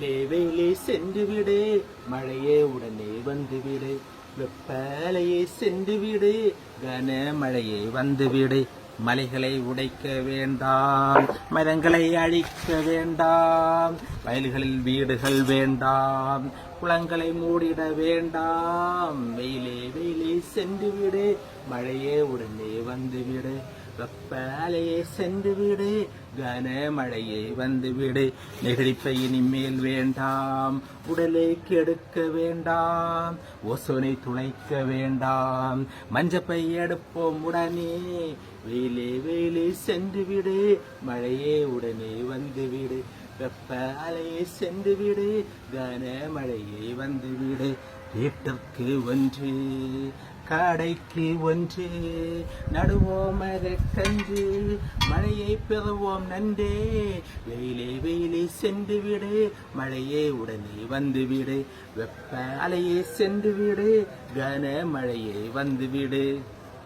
வெயிலே வெயிலே சென்று விடு. மழையே உடனே வந்து விடு. வெப்பலையே சென்று விடு. கன மழையே வந்து விடு. மலைகளை உடைக்க வேண்டாம். மரங்களை அழிக்க வேண்டாம். வயல்களில் வீடுகள் வேண்டாம். குளங்களை மூடிட வேண்டாம். வெயிலே வெயிலே சென்று விடு. மழையே உடனே வந்து விடு சென்று விடு கனமழையே வந்து விடு. நெகிழிப்பை இனிமேல் வேண்டாம் உடலை கெடுக்க வேண்டாம் ஓசோனை துளைக்க வேண்டாம். மஞ்சப்பை எடுப்போம் உடனே வெயிலே வெயிலே சென்று விடு மழையே உடனே வந்து விடு. வெப்ப அலையே சென்று விடு கனமழையே வந்து விடு வீட்டிற்கு ஒன்று கடைக்கு ஒன்று நடுவோம் கன்று மழையை பெறுவோம் நன்றே. வெயிலே வெயிலே சென்று விடு மழையே உடனே வந்து விடு. வெப்ப அலையே சென்று விடு கனமழையே வந்து விடு.